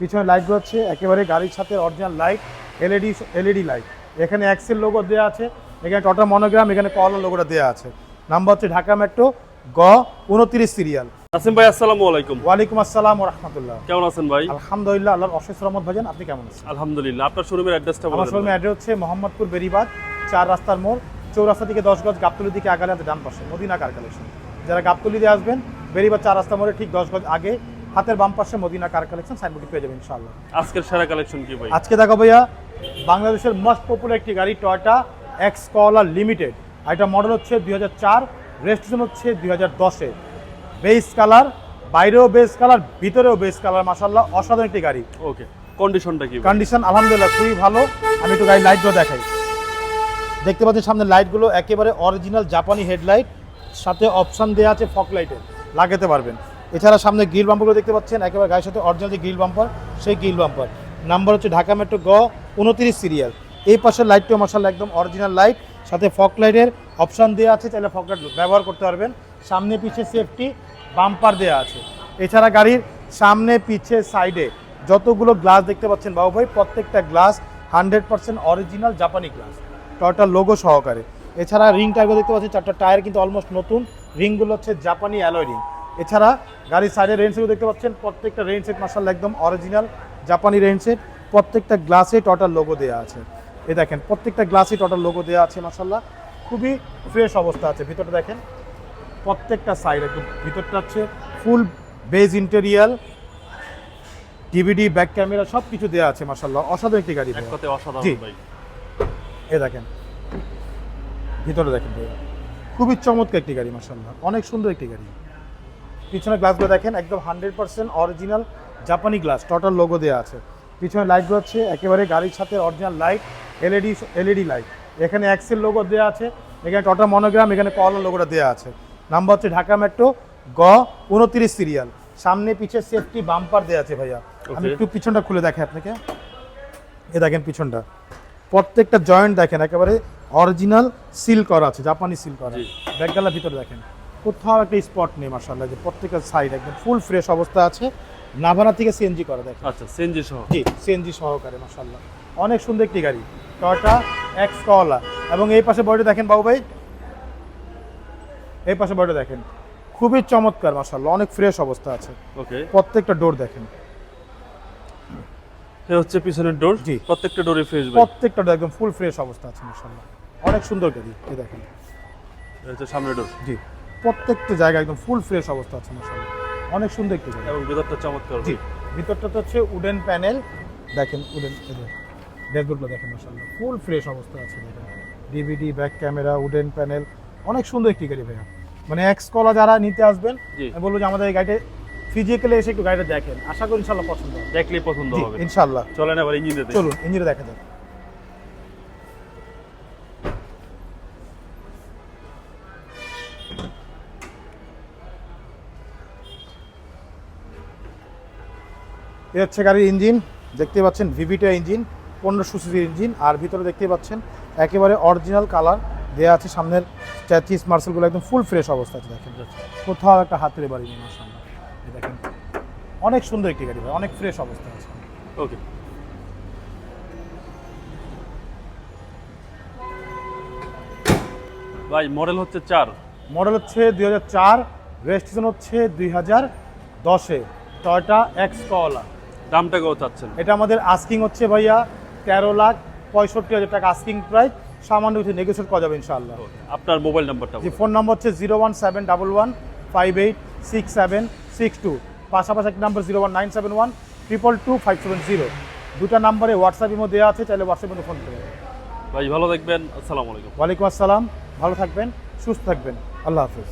পিছনে লাইটগুলো হচ্ছে একেবারে গাড়ির সাথে original light LED LED light এখানে অ্যাক্সেল লোগো দেওয়া আছে এখানে টটা মনোগ্রাম এখানে কলার লোগোটা দেওয়া আছে। নাম্বার হচ্ছে ঢাকা মেট্রো গ উনত্রিশ সিরিয়াল আসিম ভাই আসসালামু আলাইকুম। ওয়ালাইকুম আসসালাম রহমতুল্লাহ। কেমন আছেন ভাই? আলহামদুলিল্লাহ আল্লাহর অশেষ রহমত ভাইজান আপনি কেমন আছেন? আলহামদুলিল্লাহ আপনার শোরুমের অ্যাড্রেসটা আমার বলুন শোরুমের অ্যাড্রেস হচ্ছে মোহাম্মদপুর বেরিবাদ চার রাস্তার মোড় চৌরাস্তা থেকে দশ গজ গাবতলি দিকে আগালে ডান পাশে মদিনা কার কালেকশন যারা গাবতলি দিয়ে আসবেন বেরিবাদ চার রাস্তা মোড়ে ঠিক দশ গজ আগে হাতের বাম পাশে মদিনা কার কালেকশন সাইনবোর্ডে পেয়ে যাবেন ইনশাআল্লাহ। আজকের সেরা কালেকশন কি ভাই? আজকে দেখো ভাইয়া বাংলাদেশের মোস্ট পপুলার একটি গাড়ি টয়টা এক্স কলার লিমিটেড আর এটা মডেল হচ্ছে দুই হাজার চার রেজিস্ট্রেশন হচ্ছে দুই হাজার দশে। বেস কালার বাইরেও বেস কালার ভিতরেও বেস কালার মাসাল্লাহ অসাধারণ একটি গাড়ি। ওকে কন্ডিশনটা কি কন্ডিশন আলহামদুলিল্লাহ খুবই ভালো। আমি একটু গাড়ির লাইটগুলো দেখাই। দেখতে পাচ্ছেন সামনে লাইটগুলো একেবারে অরিজিনাল জাপানি হেডলাইট সাথে অপশান দেওয়া আছে ফক লাইটের লাগাতে পারবেন। এছাড়া সামনে গ্রিল বাম্পারগুলো দেখতে পাচ্ছেন, একেবারে গাড়ির সাথে অরিজিনাল যে গ্রিল বাম্পার, সেই গ্রিল বাম্পার। নাম্বার হচ্ছে ঢাকা মেট্রো গ উনত্রিশ সিরিয়াল এই পাশের লাইটটিও মাসাল্লাহ একদম অরিজিনাল লাইট সাথে ফক লাইটের অপশন দেওয়া আছে তাহলে ফক লাইট ব্যবহার করতে পারবেন। সামনে পিছে সেফটি বাম্পার দেওয়া আছে। এছাড়া গাড়ির সামনে পিছে সাইডে যতগুলো গ্লাস দেখতে পাচ্ছেন, বাবু ভাই, প্রত্যেকটা গ্লাস হান্ড্রেড পার্সেন্ট অরিজিনাল জাপানি গ্লাস টয়টার লোগো সহকারে। এছাড়া রিং টায়ারগুলো দেখতে পাচ্ছেন, চারটা টায়ার কিন্তু অলমোস্ট নতুন। রিংগুলো হচ্ছে জাপানি অ্যালয় রিং এছাড়া গাড়ির সাইডের রেঞ্জ সেটও দেখতে পাচ্ছেন। প্রত্যেকটা রেঞ্জ সেট একদম অরিজিনাল জাপানি রেঞ্জ সেট প্রত্যেকটা গ্লাসে টটার লোগো দেওয়া আছে। এ দেখেন প্রত্যেকটা গ্লাসে টটার লোগো দেওয়া আছে মার্শাল্লাহ খুবই ফ্রেশ অবস্থা আছে। ভিতরটা দেখেন প্রত্যেকটা সাইড একদম ভিতরটা হচ্ছে full beige interior DVD back camera সব কিছু দেওয়া আছে মার্শাল্লাহ অসাধারণ একটি গাড়ি জি। এ দেখেন ভিতরে দেখেন খুবই চমৎকার একটি গাড়ি মার্শাল্লাহ অনেক সুন্দর একটি গাড়ি। পিছনে গ্লাসগুলো দেখেন একদম হান্ড্রেড পার্সেন্ট অরিজিনাল জাপানি গ্লাস টোটাল লোগো দেওয়া আছে। পিছনে লাইটগুলো হচ্ছে একেবারে গাড়ির সাথে original light LED LED light এখানে অ্যাক্সেল লোগো দেওয়া আছে এখানে টটা মনোগ্রাম এখানে কলার লোগোটা দেওয়া আছে। নাম্বার হচ্ছে ঢাকা মেট্রো গ উনত্রিশ সিরিয়াল সামনে পিছে সেফটি বাম্পার দেওয়া আছে ভাইয়া। আমি একটু পিছনটা খুলে দেখাই আপনাকে। এ দেখেন পিছনটা। প্রত্যেকটা জয়েন্ট দেখেন একেবারে অরিজিনাল সিল করা আছে জাপানি সিল করা। জি। ব্যাকগালার ভিতরে দেখেন। কোথাও একটা স্পট নেই মার্শাল্লাহ যে প্রত্যেকটা সাইড একদম ফুল ফ্রেশ অবস্থা আছে। নাভানা থেকে সিএনজি করা দেখেন। আচ্ছা সেনজি সহ। জি সিএনজি সহকারে মার্শাল্লাহ অনেক সুন্দর একটি গাড়ি টয়টা এক্স কলা এবং এই পাশে বডিটা দেখেন বাবু ভাই। এই পাশে বডিটা দেখেন। খুবই চমৎকার মার্শাল্লাহ অনেক ফ্রেশ অবস্থা আছে। ওকে প্রত্যেকটা ডোর দেখেন। এ হচ্ছে পিছনের ডোর জি। প্রত্যেকটা ডোরে ফ্রেশ ভাই। প্রত্যেকটা door একদম ফুল ফ্রেশ অবস্থা আছে মার্শাল্লাহ অনেক সুন্দর গাড়ি এই দেখেন। এ হচ্ছে সামনের ডোর জি। প্রত্যেকটা জায়গা একদম ফুল ফ্রেশ অবস্থা আছে মার্শাল্লাহ অনেক সুন্দর একটি গাড়ি এবং ভেতরটা চমৎকার। জি ভিতরটা তো হচ্ছে উডেন প্যানেল দেখেন উডেন ড্যাশবোর্ডগুলো দেখেন মার্শাল্লাহ ফুল ফ্রেশ অবস্থা আছে দেখেন। DVD back camera wooden panel অনেক সুন্দর একটি গাড়ি ভাইয়া। মানে এক্স কলা যারা নিতে আসবেন আমি বলব যে আমাদের এই গাড়িটা ফিজিক্যালি এসে একটু গাড়িটা দেখেন। আশা করি ইনশাল্লাহ পছন্দ হবে। দেখলেই পছন্দ হবে। ইনশাল্লাহ চলেন এবার ইঞ্জিন চলুন ইঞ্জিনে দেখা যাক। এ হচ্ছে গাড়ির ইঞ্জিন দেখতে পাচ্ছেন ভিভিটা ইঞ্জিন পনেরোশো সিসির ইঞ্জিন আর ভিতরে দেখতে পাচ্ছেন একেবারে অরিজিনাল কালার দেওয়া আছে সামনের চ্যাচিস মার্সেলগুলো একদম ফুল ফ্রেশ অবস্থা আছে দেখেন। কোথাও একটা হাতের বাড়ি নেই দেখেন অনেক সুন্দর একটি গাড়ি ভাই অনেক ফ্রেশ অবস্থা আছে। ওকে ভাই মডেল হচ্ছে চার। মডেল হচ্ছে দুই হাজার চার রেজিস্ট্রেশন হচ্ছে দুই হাজার দশে টয়টা এক্স কলা দামটা কত চাচ্ছেন? এটা আমাদের আস্কিং হচ্ছে ভাইয়া তেরো লাখ পঁয়ষট্টি হাজার টাকা আস্কিং প্রাইস সামান্য কিছু নেগোসিয়েট করা যাবে ইনশাআল্লাহ। আপনার মোবাইল নাম্বারটা যে ফোন নম্বর হচ্ছে zero one seven double one five eight six seven six two পাশাপাশি একটা number zero one nine seven one triple two five seven zero দুটা নাম্বারে হোয়াটসঅ্যাপের মধ্যে দেওয়া আছে চাইলে হোয়াটসঅ্যাপের মধ্যে ফোন করবেন। ভাই ভালো থাকবেন। আসসালামু আলাইকুম। ওয়ালাইকুম আসসালাম। ভালো থাকবেন সুস্থ থাকবেন। আল্লাহ হাফিজ।